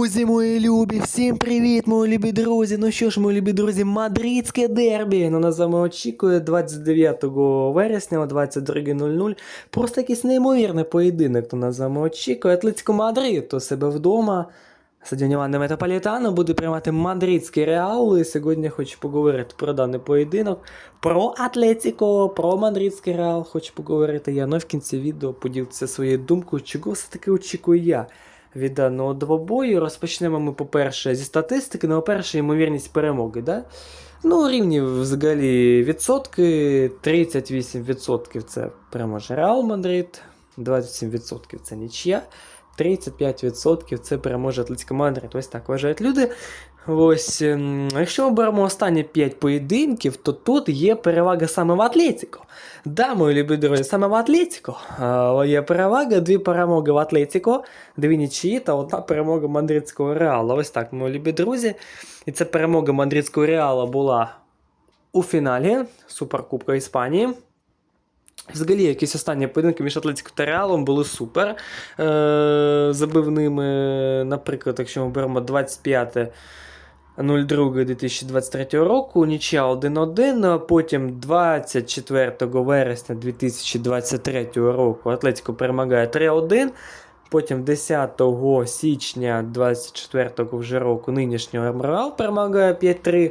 Друзі мої любі, всім привіт, мої любі друзі. Ну що ж, мої любі друзі, мадридське дербі. Ну, нас вами очікує 29 вересня о 22.00. Просто якийсь неймовірний поєдинок. То нас вами очікує. Атлетико Мадрид у себе вдома. Стадіон Івана Метрополітано буде приймати мадридський реал. І сьогодні хочу поговорити про даний поєдинок, про Атлетико, про мадридський реал. Хочу поговорити я. Ну в кінці відео поділитися своєю думкою, чого все-таки очікую я від даного двобою. Розпочнемо ми, по-перше, зі статистики. Ну, по-перше, ймовірність перемоги. Да? Ну, рівні взагалі відсотки. 38% це переможе Реал Мадрид, 27% це нічия. 35% це переможе Атлетико Мадрид. Ось так вважають люди. Ось, ем, якщо ми беремо останні 5 поєдинків, то тут є перевага саме в Атлетико. Да, мої любі друзі, саме в Атлетико е, є перевага, дві перемоги в Атлетико, дві нічиї та одна перемога мадридського реала. Ось так, мої любі друзі. І ця перемога мадридського реала була у фіналі Суперкубка Іспанії. Взагалі, якісь останні поєдинки між Атлетико та Реалом були супер е- забивними. Наприклад, якщо ми беремо 25 02.2023 року, нічия 1-1, потім 24 вересня 2023 року Атлетико перемагає 3-1. Потім 10 січня 24-го вже року нинішнього Реал перемагає 5-3.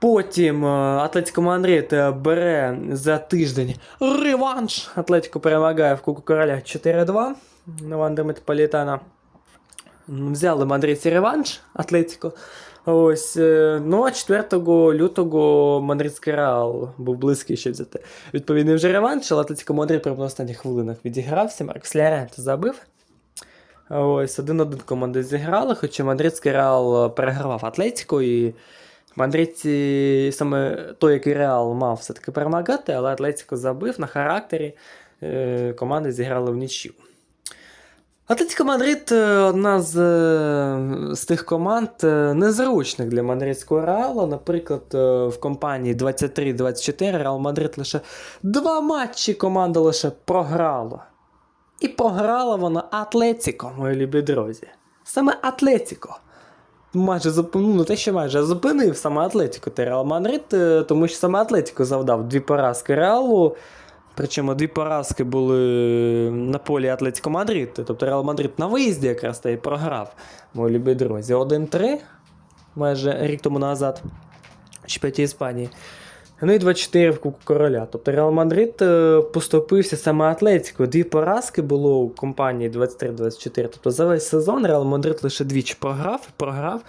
Потім е, Атлетико Мадрид е, бере за тиждень реванш. Атлетико перемагає в Куку Короля 4-2 на Вандер Метрополітана. Взяли мадридці реванш Атлетико. Ось, е, ну а 4 лютого мадридський Реал був близький ще взяти. Відповідний вже реванш, але Атлетико Мадрид прямо на останніх хвилинах відігрався. Маркс Лярент забив. Ось, один-один команди зіграли, хоча мадридський Реал перегравав Атлетико і Мадридці саме той, який Реал мав все-таки перемагати, але Атлетико забив на характері. Е, команди зіграли в нічю. Атлетико Мадрид е, одна з, е, з тих команд е, незручних для мадридського Реалу. Наприклад, в компанії 23-24 Реал Мадрид лише два матчі команда лише програла. І програла вона Атлетико, мої любі друзі. Саме Атлетико майже ну, те, що майже зупинив саме Атлетико та Реал Мадрид, тому що саме Атлетико завдав дві поразки Реалу. Причому дві поразки були на полі Атлетико Мадрид. Тобто Реал Мадрид на виїзді якраз та й програв, мої любі друзі. 1-3 майже рік тому назад в чемпіонаті Іспанії. Ну і 2-4 в Кубку Короля. Тобто Реал Мадрид е, поступився саме Атлетико. Дві поразки було у компанії 23-24. Тобто за весь сезон Реал Мадрид лише двічі програв, програв.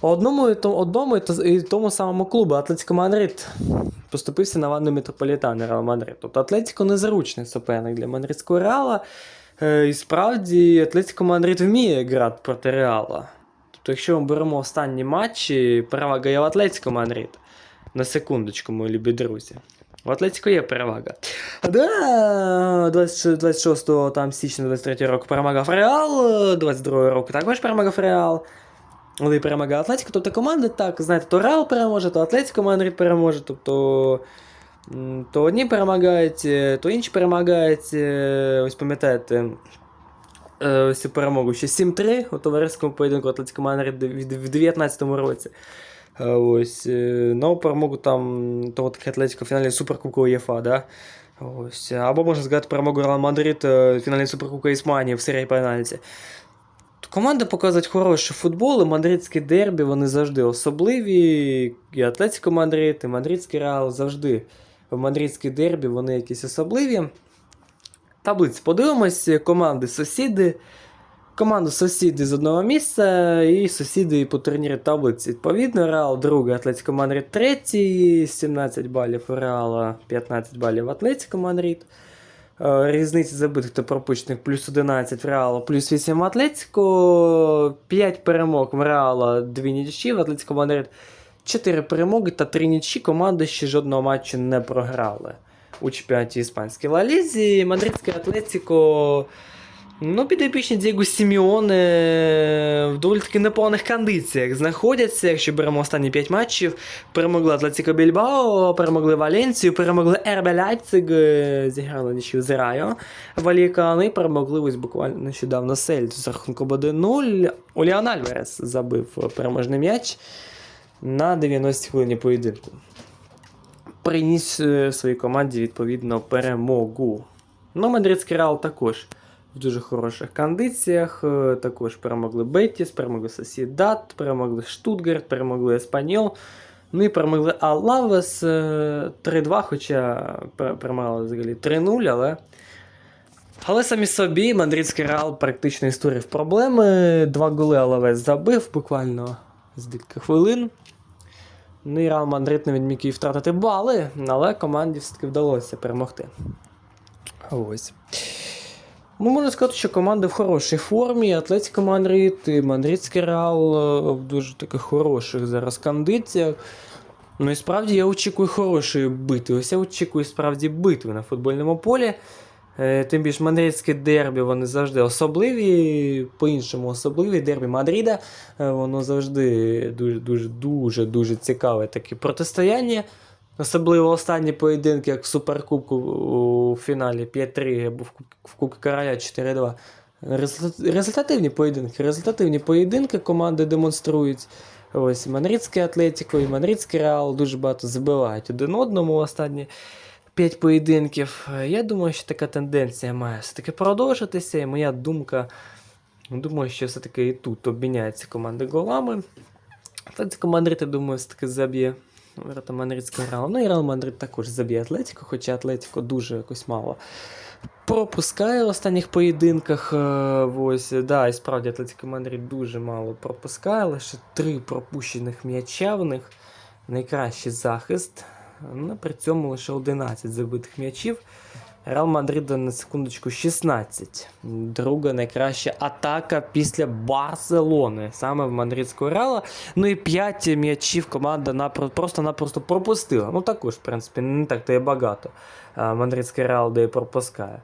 Одному і тому, одному і тому самому клубу Атлетико Мадрид поступився на ванну Метрополітану Реал Мадрид. Тобто Атлетико незручний суперник для мадридського Реала. Е, І справді Атлетико Мадрид вміє грати проти Реала. Тобто, якщо ми беремо останні матчі, перевага є в Атлетико Мадрид. На секундочку, мої любі друзі. У Атлетико є перевага. Да, 20 26 там, січня 23 року перемагав Реал, 22 року також перемагав Реал. Але перемагає Атлетико. Тобто команди так, знаєте, то Реал переможе, то Атлетико Мадрид переможе. Тобто то одні перемагають, е, то інші перемагають. Е, Ось пам'ятаєте. е, Ось перемогу ще 7-3 у товариському поєдинку Атлетико Мадрид в 2019 році. Ось, е, перемогу там того Атлетико в фіналі Суперкубку УЄФА, да? Ось. Або можна згадати перемогу Реал Мадрид в фіналі Суперкубка Іспанії в серії пенальті. Команда показують хороший футбол, і мадридські дербі вони завжди особливі. І Атлетико Мадрид, і Мадридський Реал завжди в мадридській дербі вони якісь особливі. Таблиць подивимось, команди сусіди. Команду сусіди з одного місця і сусіди по турнірі таблиці. Відповідно, Реал другий, Атлетико Мадрид третій, 17 балів Реала, 15 балів Атлетико Мадрид. Е, Різниця забитих та пропущених плюс 11 в Реала, плюс 8 в Атлетико, 5 перемог в Реала, 2 нічі, в Атлетико Мадрид 4 перемоги та 3 нічі. Команди ще жодного матчу не програли у чемпіонаті Іспанській Ла Лізі. Мадридське Атлетико. Ну, підопічні Дієго Сіміоне в доволі таки непоганих кондиціях знаходяться. Якщо беремо останні 5 матчів, перемогли Атлетико Більбао, перемогли Валенцію, перемогли Ербе Лейпциг, е, зіграли нічию з Райо Валікан і перемогли ось буквально нещодавно Сельт з рахунком 1-0. Оліан Альварес забив переможний м'яч на 90 хвилині поєдинку. Приніс е, своїй команді відповідно перемогу. Ну, Мадридський Реал також в дуже хороших кондиціях. Е, Також перемогли Беттіс, перемогли Сосідат, перемогли Штутгарт, перемогли Еспаньол. Ну і перемогли Алавес е, 3-2, хоча пер- перемагали взагалі 3-0, але. Але самі собі Мадридський Реал практично історив проблеми. Два голи Алавес забив буквально з декілька хвилин. Ну і Реал Мадрид не міг і втратити бали, але команді все-таки вдалося перемогти. Ось. Ну, можна сказати, що команди в хорошій формі. Атлетико Мадрид і Мадридський Реал е, в дуже таких хороших зараз кондиціях. Ну і справді я очікую хорошої битви. Ось я очікую справді битви на футбольному полі. Е, Тим більше мадридське дербі, вони завжди особливі, по-іншому особливі. Дербі Мадрида, е, воно завжди дуже дуже дуже цікаве таке протистояння. Особливо останні поєдинки, як в Суперкубку у фіналі 5-3 або в Куб- Кубку Короля 4-2. Результативні поєдинки. Результативні поєдинки команди демонструють. Ось Мадридське Атлетіко і Мадридський Реал дуже багато забивають один одному останні 5 поєдинків. Я думаю, що така тенденція має все-таки продовжитися, і моя думка. Думаю, що все-таки і тут обміняються команди голами. Атлетико Мадрид, я думаю, все-таки заб'є ворота Мадридського Реалу. Ну і Реал Мадрид також заб'є Атлетіку, хоча Атлетіко дуже якось мало пропускає в останніх поєдинках. Е, Ось, да, і справді Атлетіко Мадрид дуже мало пропускає, лише три пропущених м'яча в них. Найкращий захист. Ну, при цьому лише 11 забитих м'ячів. Реал Мадрида на секундочку 16. Друга найкраща атака після Барселони, саме в мадридського Реала. Ну і 5 м'ячів команда просто-напросто пропустила. Ну також, в принципі, не так то і багато. Мадридський Реал де пропускає.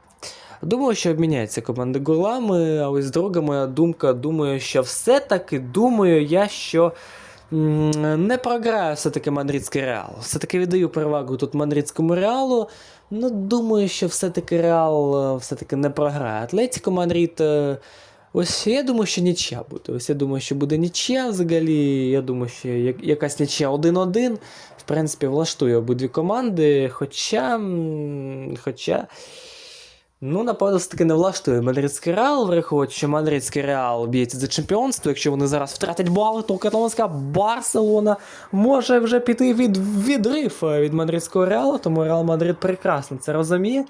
Думаю, що обміняються команди голами, а ось друга моя думка, думаю, що все-таки думаю я, що не програє все-таки мадридський Реал. Все-таки віддаю перевагу тут мадридському Реалу. Ну, думаю, що все-таки Реал е, все-таки не програє. Атлетико Мадрид. е, Ось я думаю, що нічия буде. Ось я думаю, що буде нічия взагалі. Я думаю, що якась нічия 1-1. В принципі, влаштує обидві команди. Хоча. Хоча. Ну, напевно, все-таки не влаштує Мадридський Реал, враховуючи, що Мадридський Реал б'ється за чемпіонство. Якщо вони зараз втратять бали, то каталонська Барселона може вже піти від відрив е, від Мадридського Реалу, тому Реал Мадрид прекрасно це розуміє.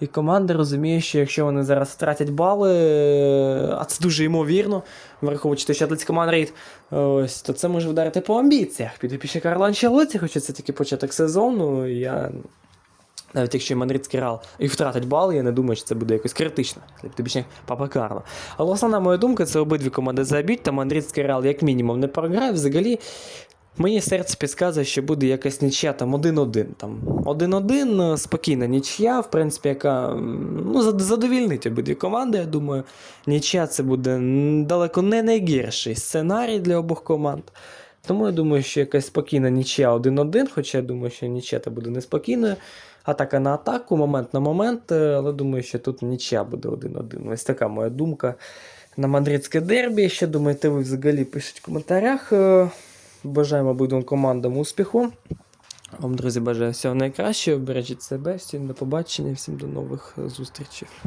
І команда розуміє, що якщо вони зараз втратять бали, е, а це дуже ймовірно, враховуючи те, що Атлетико Мадрид, е, ось, то це може вдарити по амбіціях. Піде після Карла Анчелоті, хоча це тільки початок сезону. Я навіть якщо Мадридський Реал і втратить бал, я не думаю, що це буде якось критично. Тобі Папа Карло. Але основна моя думка це обидві команди заб'ють, та Мадридський Реал як мінімум не програє. Взагалі, мені серце підказує, що буде якась нічия там 1-1. Там 1-1, спокійна нічия, в принципі, яка ну, задовільнить обидві команди. Я думаю, нічия це буде далеко не найгірший сценарій для обох команд. Тому я думаю, що якась спокійна нічия 1-1, хоча я думаю, що нічия буде неспокійною. Атака на атаку, момент на момент, е, але думаю, що тут нічия буде 1-1. Ось така моя думка на мадридське дербі. Що думаєте ви взагалі пишіть в коментарях. Е, Бажаємо обидвом командам успіху. Вам, друзі, бажаю всього найкращого. Бережіть себе, всім до побачення, всім до нових зустрічей.